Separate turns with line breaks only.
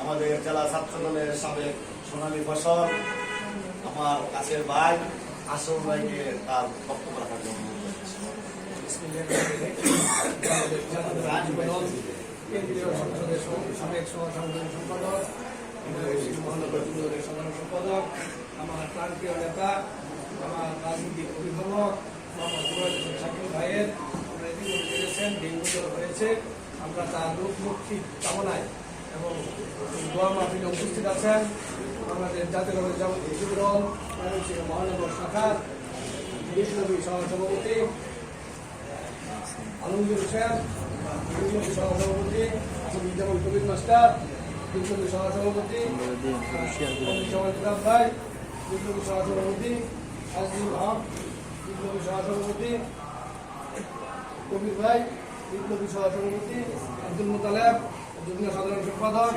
আমাদের জেলা ছাত্র দলের সাবেক সোনালী ফসল, আমার কাছের ভাই আসল ভাইকে তার বক্তব্য রাখার জন্য।
কেন্দ্রীয় সংসদের সাবেক সহসাংগঠনিক সম্পাদক সম্পাদক আমার প্রান্তীয় নেতা, আমার রাজনৈতিক অভিভাবক জুবাইর হোসেন শাকিল ভাইয়ের, আমরা ইতিমধ্যে জেনেছেন ডেঙ্গু হয়েছে। আমরা তার রোগ মুক্তি কামনায় এবং দোয়া মাহফিলে উপস্থিত আছেন। আমাদের জাতীয় যুবদল ময়মনসিংহ মহানগর শাখার বিষ্ণবী সহসভাপতি, আলমগীর হোসেন সহসভাপতি আসাদুজ্জামান কবির মাস্টার। বিপ্লবী সহসভাপতি জামাল ভাই বিপ্লবী সহসভাপতি আজিজুল হক বিপ্লবী সহসভাপতি কবির ভাই বিপ্লবী সহসভাপতি আব্দুল মোতালেব যুগ্ম সাধারণ সম্পাদক